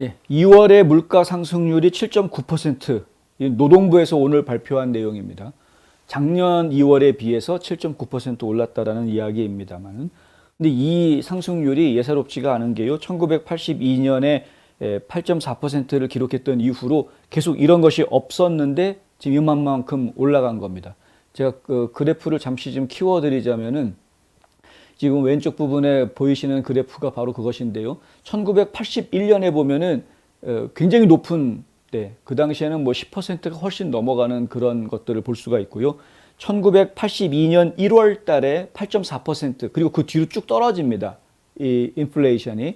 예, 2월의 물가 상승률이 7.9%. 이 노동부에서 오늘 발표한 내용입니다. 작년 2월에 비해서 7.9% 올랐다라는 이야기입니다만은 근데 이 상승률이 예사롭지가 않은 게요. 1982년에 8.4%를 기록했던 이후로 계속 이런 것이 없었는데 지금 이만큼 올라간 겁니다. 제가 그 그래프를 잠시 좀 키워드리자면은 지금 왼쪽 부분에 보이시는 그래프가 바로 그것인데요. 1981년에 보면은 어, 굉장히 높은 때, 그 당시에는 뭐 10%가 훨씬 넘어가는 그런 것들을 볼 수가 있고요. 1982년 1월 달에 8.4% 그리고 그 뒤로 쭉 떨어집니다. 이 인플레이션이.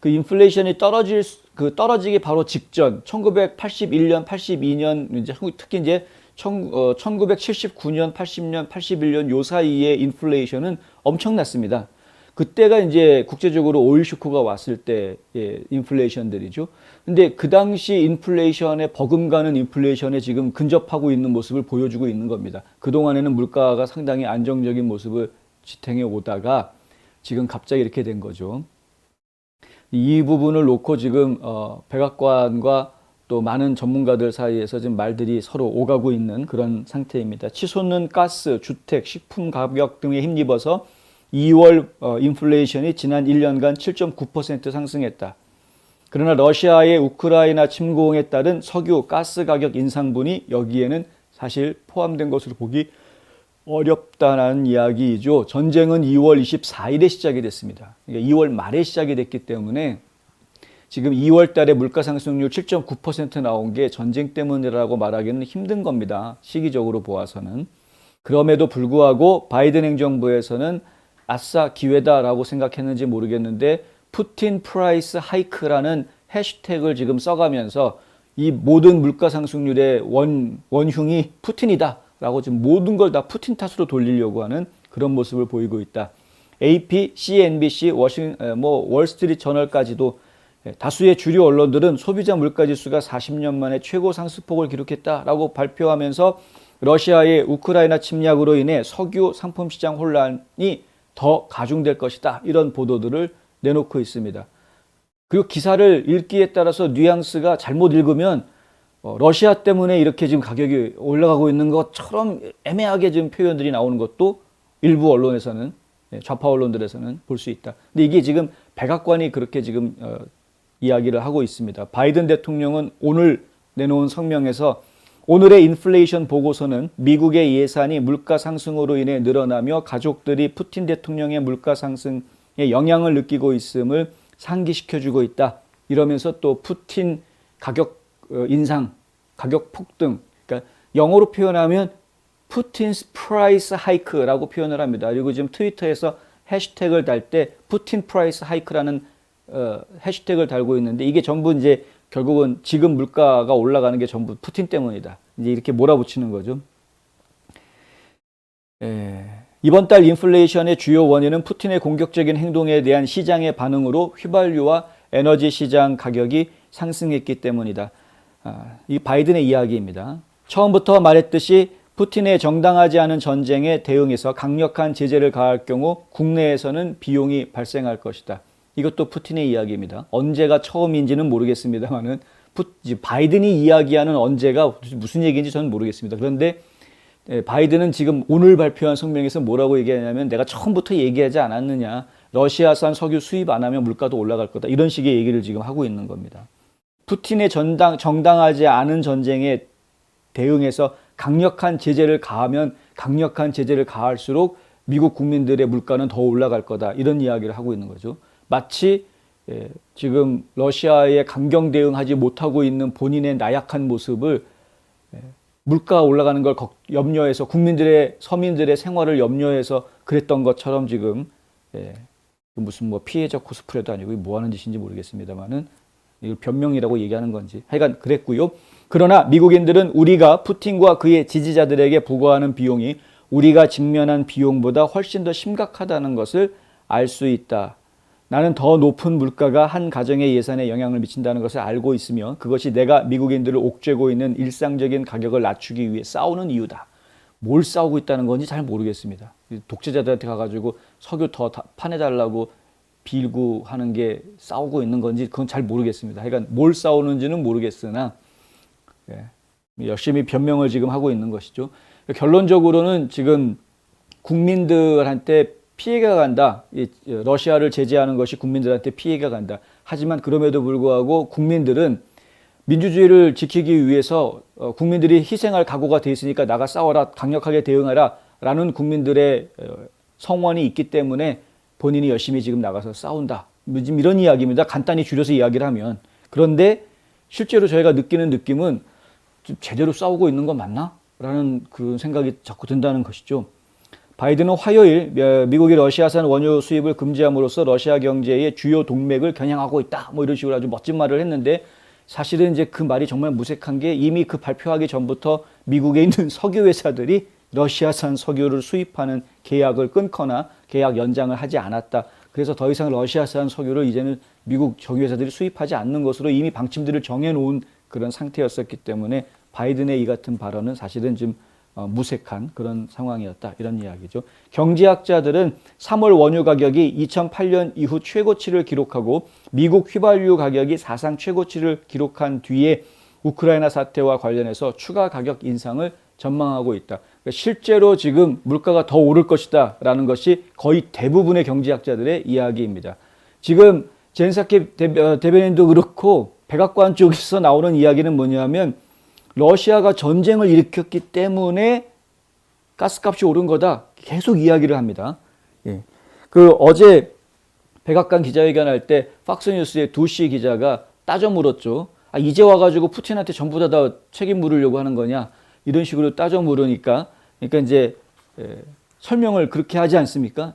그 인플레이션이 떨어질 수- 그 떨어지기 바로 직전 1981년, 82년 이제 특히 이제 천, 어, 1979년, 80년, 81년 요 사이에 인플레이션은 엄청났습니다. 그때가 이제 국제적으로 오일 쇼크가 왔을 때 예, 인플레이션들이죠. 근데 그 당시 인플레이션에 버금가는 인플레이션에 지금 근접하고 있는 모습을 보여주고 있는 겁니다. 그동안에는 물가가 상당히 안정적인 모습을 지탱해 오다가 지금 갑자기 이렇게 된 거죠. 이 부분을 놓고 지금 어, 백악관과 또 많은 전문가들 사이에서 지금 말들이 서로 오가고 있는 그런 상태입니다. 치솟는 가스, 주택, 식품 가격 등에 힘입어서 2월 어, 인플레이션이 지난 1년간 7.9% 상승했다. 그러나 러시아의 우크라이나 침공에 따른 석유, 가스 가격 인상분이 여기에는 사실 포함된 것으로 보기 어렵다는 이야기이죠. 전쟁은 2월 24일에 시작이 됐습니다. 그러니까 2월 말에 시작이 됐기 때문에 지금 2월 달에 물가 상승률 7.9% 나온 게 전쟁 때문이라고 말하기는 힘든 겁니다. 시기적으로 보아서는. 그럼에도 불구하고 바이든 행정부에서는 아싸 기회다라고 생각했는지 모르겠는데 푸틴 프라이스 하이크라는 해시태그를 지금 써가면서 이 모든 물가 상승률의 원, 원흉이 푸틴이다라고 지금 모든 걸 다 푸틴 탓으로 돌리려고 하는 그런 모습을 보이고 있다. AP, CNBC, 워싱, 에, 뭐 월스트리트 저널까지도 예, 다수의 주류 언론들은 소비자 물가 지수가 40년 만에 최고 상승폭을 기록했다라고 발표하면서 러시아의 우크라이나 침략으로 인해 석유 상품 시장 혼란이 더 가중될 것이다. 이런 보도들을 내놓고 있습니다. 그리고 기사를 읽기에 따라서 뉘앙스가 잘못 읽으면 어, 러시아 때문에 이렇게 지금 가격이 올라가고 있는 것처럼 애매하게 지금 표현들이 나오는 것도 일부 언론에서는 예, 좌파 언론들에서는 볼 수 있다. 근데 이게 지금 백악관이 그렇게 지금 어, 이야기를 하고 있습니다. 바이든 대통령은 오늘 내놓은 성명에서 오늘의 인플레이션 보고서는 미국의 예산이 물가 상승으로 인해 늘어나며 가족들이 푸틴 대통령의 물가 상승에 영향을 느끼고 있음을 상기시켜 주고 있다. 이러면서 또 푸틴 가격 어, 인상, 가격 폭등, 그러니까 영어로 표현하면 푸틴스 프라이스 하이크라고 표현을 합니다. 그리고 지금 트위터에서 해시태그를 달 때 푸틴 프라이스 하이크라는 어, 해시태그를 달고 있는데 이게 전부 이제 결국은 지금 물가가 올라가는 게 전부 푸틴 때문이다. 이제 이렇게 몰아붙이는 거죠. 예, 이번 달 인플레이션의 주요 원인은 푸틴의 공격적인 행동에 대한 시장의 반응으로 휘발유와 에너지 시장 가격이 상승했기 때문이다. 아, 이 바이든의 이야기입니다. 처음부터 말했듯이 푸틴의 정당하지 않은 전쟁에 대응해서 강력한 제재를 가할 경우 국내에서는 비용이 발생할 것이다. 이것도 푸틴의 이야기입니다. 언제가 처음인지는 모르겠습니다만은 바이든이 이야기하는 언제가 무슨 얘기인지 저는 모르겠습니다. 그런데 예, 바이든은 지금 오늘 발표한 성명에서 뭐라고 얘기하냐면 내가 처음부터 얘기하지 않았느냐. 러시아산 석유 수입 안 하면 물가도 올라갈 거다. 이런 식의 얘기를 지금 하고 있는 겁니다. 푸틴의 전당, 정당하지 않은 전쟁에 대응해서 강력한 제재를 가하면 강력한 제재를 가할수록 미국 국민들의 물가는 더 올라갈 거다. 이런 이야기를 하고 있는 거죠. 마치 예, 지금 러시아에 강경 대응하지 못하고 있는 본인의 나약한 모습을 예, 물가 올라가는 걸 염려해서 국민들의 서민들의 생활을 염려해서 그랬던 것처럼 지금 예, 무슨 뭐 피해자 코스프레도 아니고 뭐 하는 짓인지 모르겠습니다만은 이걸 변명이라고 얘기하는 건지 하여간 그랬고요. 그러나 미국인들은 우리가 푸틴과 그의 지지자들에게 부과하는 비용이 우리가 직면한 비용보다 훨씬 더 심각하다는 것을 알 수 있다. 나는 더 높은 물가가 한 가정의 예산에 영향을 미친다는 것을 알고 있으며 그것이 내가 미국인들을 옥죄고 있는 일상적인 가격을 낮추기 위해 싸우는 이유다. 뭘 싸우고 있다는 건지 잘 모르겠습니다. 독재자들한테 가가지고 석유 더 다- 파내달라고 빌고 하는 게 싸우고 있는 건지 그건 잘 모르겠습니다. 그러니까 뭘 싸우는지는 모르겠으나 예, 열심히 변명을 지금 하고 있는 것이죠. 결론적으로는 지금 국민들한테 피해가 간다. 이 러시아를 제재하는 것이 국민들한테 피해가 간다. 하지만 그럼에도 불구하고 국민들은 민주주의를 지키기 위해서 어, 국민들이 희생할 각오가 돼 있으니까 나가 싸워라, 강력하게 대응하라 라는 국민들의 어, 성원이 있기 때문에 본인이 열심히 지금 나가서 싸운다. 뭐 이런 이야기입니다. 간단히 줄여서 이야기를 하면. 그런데 실제로 저희가 느끼는 느낌은 좀 제대로 싸우고 있는 거 맞나? 라는 그 생각이 자꾸 든다는 것이죠. 바이든은 화요일 어, 미국이 러시아산 원유 수입을 금지함으로써 러시아 경제의 주요 동맥을 겨냥하고 있다. 뭐 이런 식으로 아주 멋진 말을 했는데 사실은 이제 그 말이 정말 무색한 게 이미 그 발표하기 전부터 미국에 있는 석유 회사들이 러시아산 석유를 수입하는 계약을 끊거나 계약 연장을 하지 않았다. 그래서 더 이상 러시아산 석유를 이제는 미국 석유 회사들이 수입하지 않는 것으로 이미 방침들을 정해놓은 그런 상태였었기 때문에 바이든의 이 같은 발언은 사실은 좀 어, 무색한 그런 상황이었다 이런 이야기죠. 경제학자들은 3월 원유 가격이 2008년 이후 최고치를 기록하고 미국 휘발유 가격이 사상 최고치를 기록한 뒤에 우크라이나 사태와 관련해서 추가 가격 인상을 전망하고 있다. 그러니까 실제로 지금 물가가 더 오를 것이다 라는 것이 거의 대부분의 경제학자들의 이야기입니다. 지금 젠사케 어, 대변인도 그렇고 백악관 쪽에서 나오는 이야기는 뭐냐면 러시아가 전쟁을 일으켰기 때문에 가스값이 오른 거다. 계속 이야기를 합니다. 예. 그 어제 백악관 기자회견할 때 팍스뉴스의 두시 기자가 따져 물었죠. 아, 이제 와가지고 푸틴한테 전부 다, 다 책임 물으려고 하는 거냐. 이런 식으로 따져 물으니까, 그러니까 이제, 예, 설명을 그렇게 하지 않습니까?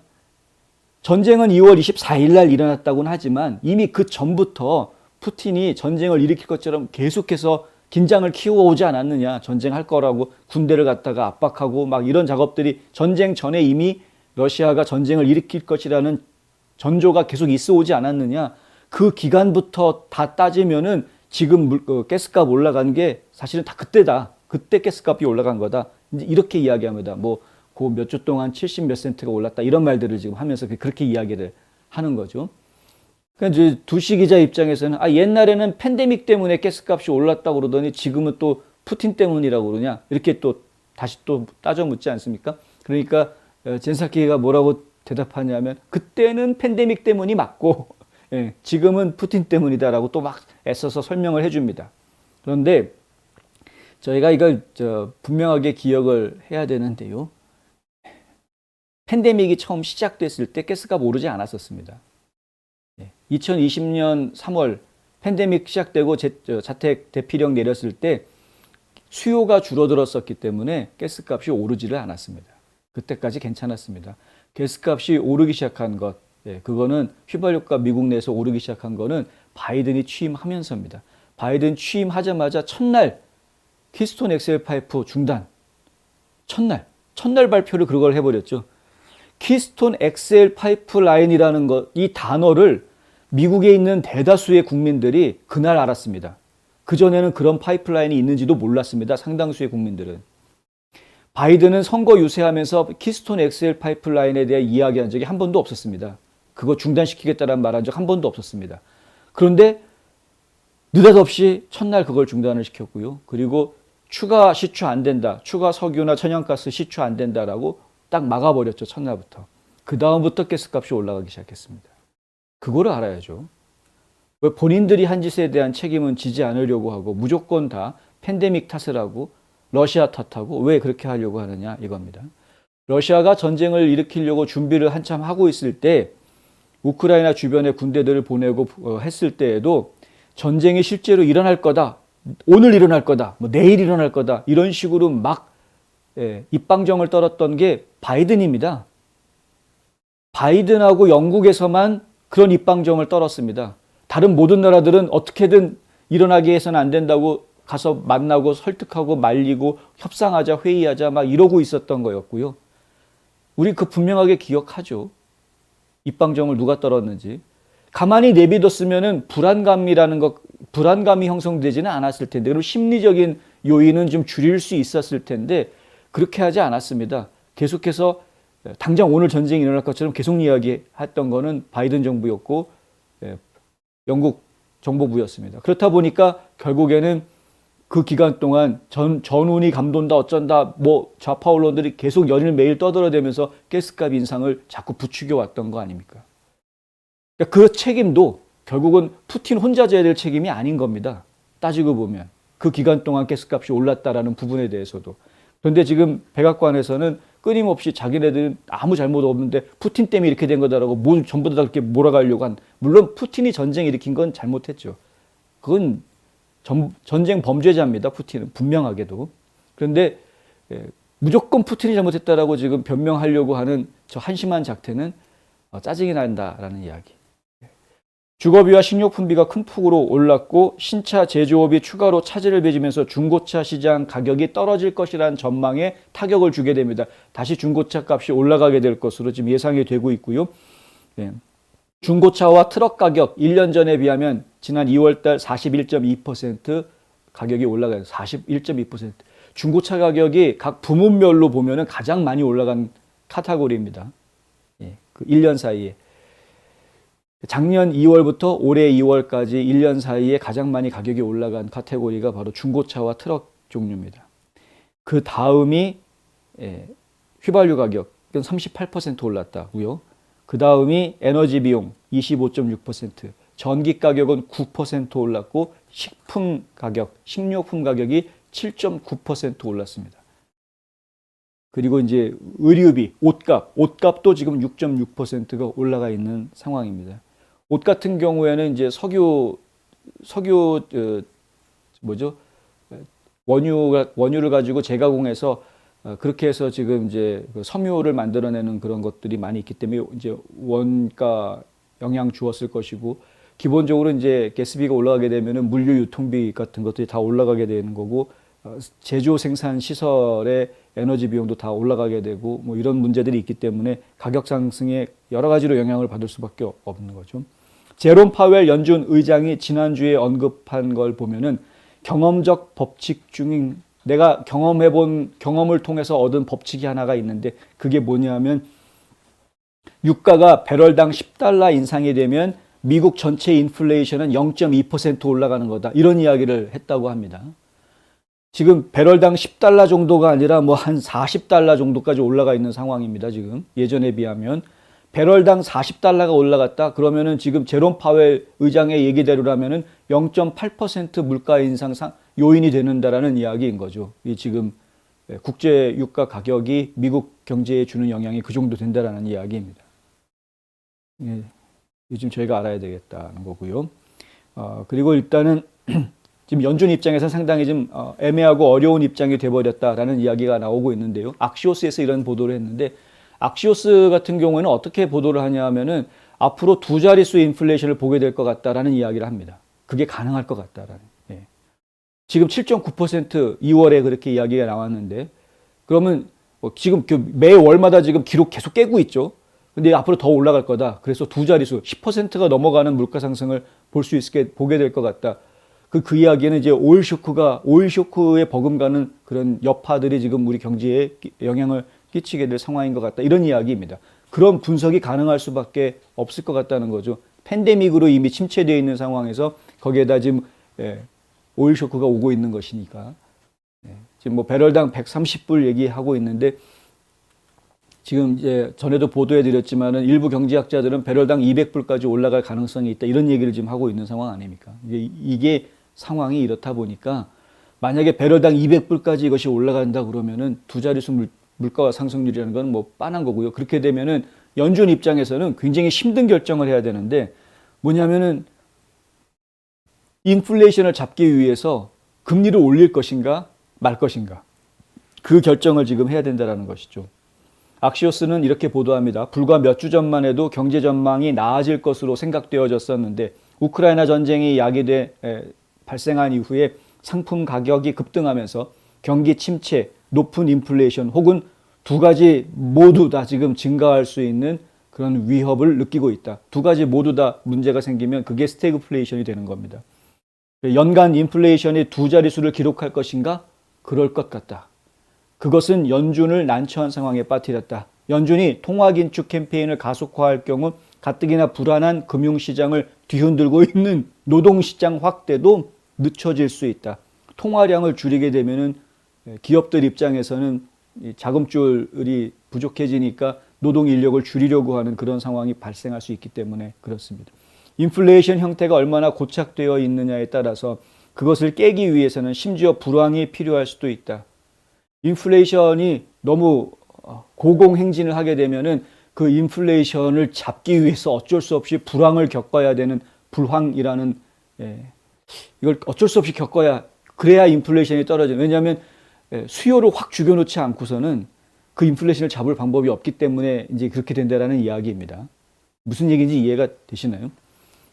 전쟁은 2월 24일 날 일어났다고는 하지만 이미 그 전부터 푸틴이 전쟁을 일으킬 것처럼 계속해서 긴장을 키워오지 않았느냐. 전쟁할 거라고 군대를 갖다가 압박하고 막 이런 작업들이 전쟁 전에 이미 러시아가 전쟁을 일으킬 것이라는 전조가 계속 있어 오지 않았느냐. 그 기간부터 다 따지면은 지금 물, 어, 가스값 올라간 게 사실은 다 그때다. 그때 가스값이 올라간 거다. 이제 이렇게 이야기합니다. 뭐, 그 몇 주 동안 70 몇 센트가 올랐다. 이런 말들을 지금 하면서 그렇게 이야기를 하는 거죠. 그러니까 이제 두시 기자 입장에서는 아 옛날에는 팬데믹 때문에 가스값이 올랐다고 그러더니 지금은 또 푸틴 때문이라고 그러냐 이렇게 또 다시 또 따져 묻지 않습니까? 그러니까 어, 젠사키가 뭐라고 대답하냐면 그때는 팬데믹 때문이 맞고 예, 지금은 푸틴 때문이다라고 또 막 애써서 설명을 해줍니다. 그런데 저희가 이걸 저 분명하게 기억을 해야 되는데요. 팬데믹이 처음 시작됐을 때 가스값 오르지 않았었습니다. 2020년 3월 팬데믹 시작되고 자택 대피령 내렸을 때 수요가 줄어들었었기 때문에 가스값이 오르지를 않았습니다. 그때까지 괜찮았습니다. 가스값이 오르기 시작한 것, 예, 그거는 휘발유가 미국 내에서 오르기 시작한 거는 바이든이 취임하면서입니다. 바이든 취임하자마자 첫날 키스톤 엑셀 파이프 중단. 첫날, 첫날 발표를 그걸 해버렸죠. 키스톤 엑셀 파이프라인이라는 것, 이 단어를 미국에 있는 대다수의 국민들이 그날 알았습니다. 그전에는 그런 파이프라인이 있는지도 몰랐습니다. 상당수의 국민들은. 바이든은 선거 유세하면서 키스톤 엑셀 파이프라인에 대해 이야기한 적이 한 번도 없었습니다. 그거 중단시키겠다는 말한 적 한 번도 없었습니다. 그런데 느닷없이 첫날 그걸 중단을 시켰고요. 그리고 추가 시추 안 된다. 추가 석유나 천연가스 시추 안 된다라고 딱 막아버렸죠. 첫날부터. 그 다음부터 가스값이 올라가기 시작했습니다. 그거를 알아야죠. 왜 본인들이 한 짓에 대한 책임은 지지 않으려고 하고 무조건 다 팬데믹 탓을 하고 러시아 탓하고 왜 그렇게 하려고 하느냐 이겁니다. 러시아가 전쟁을 일으키려고 준비를 한참 하고 있을 때 우크라이나 주변에 군대들을 보내고 어, 했을 때에도 전쟁이 실제로 일어날 거다. 오늘 일어날 거다. 뭐 내일 일어날 거다. 이런 식으로 막 예, 입방정을 떨었던 게 바이든입니다. 바이든하고 영국에서만 그런 입방정을 떨었습니다. 다른 모든 나라들은 어떻게든 일어나게 해서는 안 된다고 가서 만나고 설득하고 말리고 협상하자 회의하자 막 이러고 있었던 거였고요. 우리 그 분명하게 기억하죠. 입방정을 누가 떨었는지. 가만히 내비뒀으면은 불안감이라는 것, 불안감이 형성되지는 않았을 텐데, 그리고 심리적인 요인은 좀 줄일 수 있었을 텐데, 그렇게 하지 않았습니다. 계속해서 당장 오늘 전쟁이 일어날 것처럼 계속 이야기했던 거는 바이든 정부였고 예, 영국 정보부였습니다. 그렇다 보니까 결국에는 그 기간 동안 전, 전운이 감돈다 어쩐다 뭐 좌파 언론들이 계속 연일 매일 떠들어대면서 가스값 인상을 자꾸 부추겨 왔던 거 아닙니까? 그러니까 그 책임도 결국은 푸틴 혼자 져야 될 책임이 아닌 겁니다. 따지고 보면 그 기간 동안 가스값이 올랐다라는 부분에 대해서도 그런데 지금 백악관에서는 끊임없이 자기네들은 아무 잘못 없는데 푸틴 때문에 이렇게 된 거다라고 뭘 전부 다 그렇게 몰아가려고 한 물론 푸틴이 전쟁 일으킨 건 잘못했죠. 그건 전, 전쟁 범죄자입니다. 푸틴은 분명하게도. 그런데 예, 무조건 푸틴이 잘못했다라고 지금 변명하려고 하는 저 한심한 작태는 어, 짜증이 난다라는 이야기. 주거비와 식료품비가 큰 폭으로 올랐고 신차 제조업이 추가로 차질을 빚으면서 중고차 시장 가격이 떨어질 것이라는 전망에 타격을 주게 됩니다. 다시 중고차 값이 올라가게 될 것으로 지금 예상이 되고 있고요. 예. 중고차와 트럭 가격 1년 전에 비하면 지난 2월 달 41.2% 가격이 올라가요. 41.2%. 중고차 가격이 각 부문별로 보면은 가장 많이 올라간 카테고리입니다. 예. 그 1년 사이에. 작년 2월부터 올해 2월까지 1년 사이에 가장 많이 가격이 올라간 카테고리가 바로 중고차와 트럭 종류입니다. 그 다음이 예, 휘발유 가격은 38% 올랐다고요. 그 다음이 에너지 비용 25.6%, 전기 가격은 9% 올랐고 식품 가격, 식료품 가격이 7.9% 올랐습니다. 그리고 이제 의류비, 옷값, 옷값도 지금 6.6%가 올라가 있는 상황입니다. 옷 같은 경우에는 이제 석유 석유 어, 뭐죠 원유가 원유를 가지고 재가공해서 어, 그렇게 해서 지금 이제 그 섬유를 만들어내는 그런 것들이 많이 있기 때문에 이제 원가 영향 주었을 것이고 기본적으로 이제 가스비가 올라가게 되면은 물류 유통비 같은 것들이 다 올라가게 되는 거고 어, 제조 생산 시설의 에너지 비용도 다 올라가게 되고 뭐 이런 문제들이 있기 때문에 가격 상승에 여러 가지로 영향을 받을 수밖에 없는 거죠. 제롬 파웰 연준 의장이 지난주에 언급한 걸 보면은 경험적 법칙 중인 내가 경험해 본 경험을 통해서 얻은 법칙이 하나가 있는데 그게 뭐냐면 유가가 배럴당 10달러 인상이 되면 미국 전체 인플레이션은 0.2% 올라가는 거다. 이런 이야기를 했다고 합니다. 지금 배럴당 10달러 정도가 아니라 뭐 한 40달러 정도까지 올라가 있는 상황입니다. 지금 예전에 비하면 배럴당 40달러가 올라갔다. 그러면은 지금 제롬 파웰 의장의 얘기대로라면은 0.8% 물가 인상 상 요인이 되는다라는 이야기인 거죠. 이 지금 국제 유가 가격이 미국 경제에 주는 영향이 그 정도 된다라는 이야기입니다. 예, 요즘 저희가 알아야 되겠다는 거고요. 어, 그리고 일단은 지금 연준 입장에서 상당히 좀 어, 애매하고 어려운 입장이 돼버렸다라는 이야기가 나오고 있는데요. 악시오스에서 이런 보도를 했는데 악시오스 같은 경우에는 어떻게 보도를 하냐 하면은 앞으로 두 자릿수 인플레이션을 보게 될 것 같다라는 이야기를 합니다. 그게 가능할 것 같다라는. 예. 지금 7.9% 2월에 그렇게 이야기가 나왔는데 그러면 뭐 지금 그매 월마다 지금 기록 계속 깨고 있죠. 근데 앞으로 더 올라갈 거다. 그래서 두 자릿수 10%가 넘어가는 물가 상승을 볼 수 있게 보게 될 것 같다. 그, 그 이야기는 이제 오일 쇼크가, 오일 쇼크에 버금가는 그런 여파들이 지금 우리 경제에 영향을 끼치게 될 상황인 것 같다. 이런 이야기입니다. 그런 분석이 가능할 수밖에 없을 것 같다는 거죠. 팬데믹으로 이미 침체되어 있는 상황에서 거기에다 지금 예, 오일 쇼크가 오고 있는 것이니까. 예, 지금 뭐 배럴당 130불 얘기하고 있는데 지금 이제 전에도 보도해 드렸지만은 일부 경제학자들은 배럴당 200불까지 올라갈 가능성이 있다. 이런 얘기를 지금 하고 있는 상황 아닙니까? 이게, 이게 상황이 이렇다 보니까 만약에 배럴당 200불까지 이것이 올라간다 그러면은 두 자릿수 물, 물가 상승률이라는 건 뭐 빤한 거고요. 그렇게 되면은 연준 입장에서는 굉장히 힘든 결정을 해야 되는데 뭐냐면은 인플레이션을 잡기 위해서 금리를 올릴 것인가 말 것인가 그 결정을 지금 해야 된다라는 것이죠. 악시오스는 이렇게 보도합니다. 불과 몇 주 전만 해도 경제 전망이 나아질 것으로 생각되어졌었는데 우크라이나 전쟁이 야기돼 에, 발생한 이후에 상품 가격이 급등하면서 경기 침체, 높은 인플레이션 혹은 두 가지 모두 다 지금 증가할 수 있는 그런 위협을 느끼고 있다. 두 가지 모두 다 문제가 생기면 그게 스태그플레이션이 되는 겁니다. 연간 인플레이션이 두 자릿수를 기록할 것인가? 그럴 것 같다. 그것은 연준을 난처한 상황에 빠뜨렸다. 연준이 통화 긴축 캠페인을 가속화할 경우 가뜩이나 불안한 금융시장을 뒤흔들고 있는 노동시장 확대도 늦춰질 수 있다. 통화량을 줄이게 되면은 기업들 입장에서는 이 자금줄이 부족해지니까 노동 인력을 줄이려고 하는 그런 상황이 발생할 수 있기 때문에 그렇습니다. 인플레이션 형태가 얼마나 고착되어 있느냐에 따라서 그것을 깨기 위해서는 심지어 불황이 필요할 수도 있다. 인플레이션이 너무 어, 고공행진을 하게 되면은 그 인플레이션을 잡기 위해서 어쩔 수 없이 불황을 겪어야 되는 불황이라는 예, 이걸 어쩔 수 없이 겪어야 그래야 인플레이션이 떨어져요. 왜냐하면 예, 수요를 확 죽여놓지 않고서는 그 인플레이션을 잡을 방법이 없기 때문에 이제 그렇게 된다라는 이야기입니다. 무슨 얘기인지 이해가 되시나요?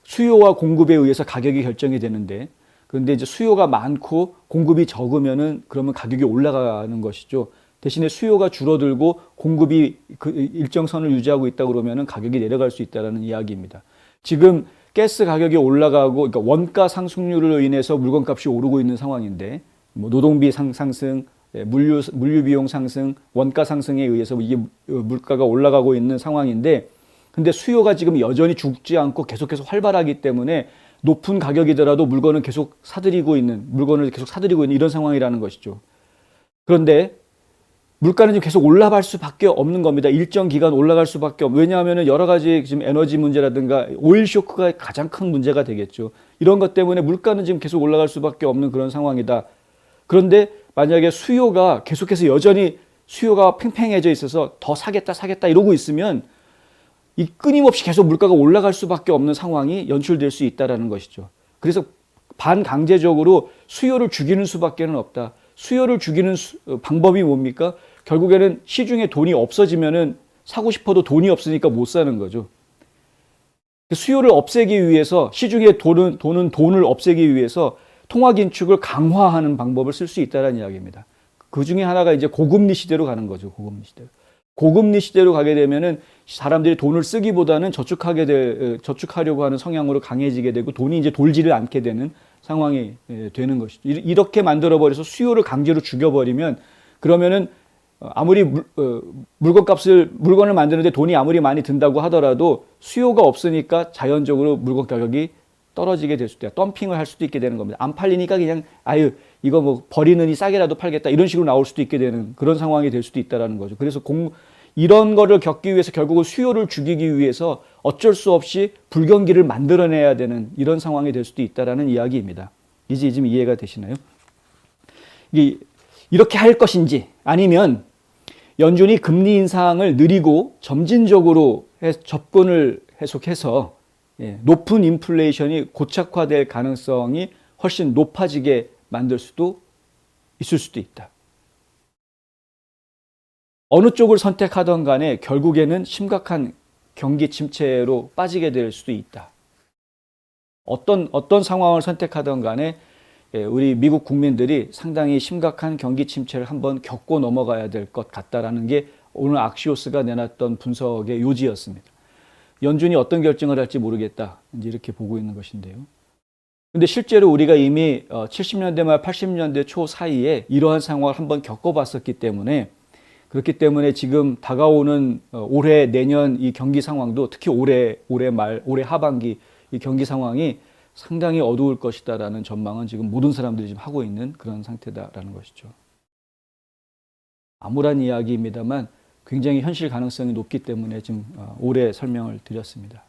수요와 공급에 의해서 가격이 결정이 되는데 그런데 이제 수요가 많고 공급이 적으면은 그러면 가격이 올라가는 것이죠. 대신에 수요가 줄어들고 공급이 그 일정 선을 유지하고 있다 그러면은 가격이 내려갈 수 있다라는 이야기입니다. 지금 가스 가격이 올라가고 그러니까 원가 상승률로 인해서 물건값이 오르고 있는 상황인데 뭐 노동비 상, 상승, 예, 물류 물류 비용 상승, 원가 상승에 의해서 이게 물가가 올라가고 있는 상황인데 근데 수요가 지금 여전히 죽지 않고 계속해서 활발하기 때문에 높은 가격이더라도 물건은 계속 사들이고 있는 물건을 계속 사들이고 있는 이런 상황이라는 것이죠. 그런데 물가는 지금 계속 올라갈 수밖에 없는 겁니다. 일정 기간 올라갈 수밖에 없. 왜냐하면 여러 가지 지금 에너지 문제라든가 오일 쇼크가 가장 큰 문제가 되겠죠. 이런 것 때문에 물가는 지금 계속 올라갈 수밖에 없는 그런 상황이다. 그런데 만약에 수요가 계속해서 여전히 수요가 팽팽해져 있어서 더 사겠다 사겠다 이러고 있으면 이 끊임없이 계속 물가가 올라갈 수밖에 없는 상황이 연출될 수 있다라는 것이죠. 그래서 반강제적으로 수요를 죽이는 수밖에는 없다. 수요를 죽이는 수- 어, 방법이 뭡니까? 결국에는 시중에 돈이 없어지면은 사고 싶어도 돈이 없으니까 못 사는 거죠. 수요를 없애기 위해서 시중에 돈은 돈은 돈을 없애기 위해서 통화 긴축을 강화하는 방법을 쓸 수 있다는 이야기입니다. 그 중에 하나가 이제 고금리 시대로 가는 거죠. 고금리 시대로. 고금리 시대로 가게 되면은 사람들이 돈을 쓰기보다는 저축하게 돼 저축하려고 하는 성향으로 강해지게 되고 돈이 이제 돌지를 않게 되는 상황이 예, 되는 것이죠. 이- 이렇게 만들어 버려서 수요를 강제로 죽여 버리면 그러면은 어, 아무리 물, 어, 물건값을 물건을 만드는데 돈이 아무리 많이 든다고 하더라도 수요가 없으니까 자연적으로 물건 가격이 떨어지게 될 수도 있다. 덤핑을 할 수도 있게 되는 겁니다. 안 팔리니까 그냥 아유 이거 뭐 버리느니 싸게라도 팔겠다 이런 식으로 나올 수도 있게 되는 그런 상황이 될 수도 있다라는 거죠. 그래서 공 이런 거를 겪기 위해서 결국은 수요를 죽이기 위해서 어쩔 수 없이 불경기를 만들어내야 되는 이런 상황이 될 수도 있다라는 이야기입니다. 이제 지금 이해가 되시나요? 이 이렇게 할 것인지 아니면 연준이 금리 인상을 느리고 점진적으로 해- 접근을 해속해서 예, 높은 인플레이션이 고착화될 가능성이 훨씬 높아지게 만들 수도 있을 수도 있다. 어느 쪽을 선택하던 간에 결국에는 심각한 경기 침체로 빠지게 될 수도 있다. 어떤 어떤 상황을 선택하던 간에 예, 우리 미국 국민들이 상당히 심각한 경기 침체를 한번 겪고 넘어가야 될 것 같다라는 게 오늘 악시오스가 내놨던 분석의 요지였습니다. 연준이 어떤 결정을 할지 모르겠다. 이제 이렇게 보고 있는 것인데요. 근데 실제로 우리가 이미 70년대 말 80년대 초 사이에 이러한 상황을 한번 겪어봤었기 때문에 그렇기 때문에 지금 다가오는 어, 올해 내년 이 경기 상황도 특히 올해 올해 말 올해 하반기 이 경기 상황이 상당히 어두울 것이다라는 전망은 지금 모든 사람들이 지금 하고 있는 그런 상태다라는 것이죠. 암울한 이야기입니다만 굉장히 현실 가능성이 높기 때문에 지금 어, 올해 설명을 드렸습니다.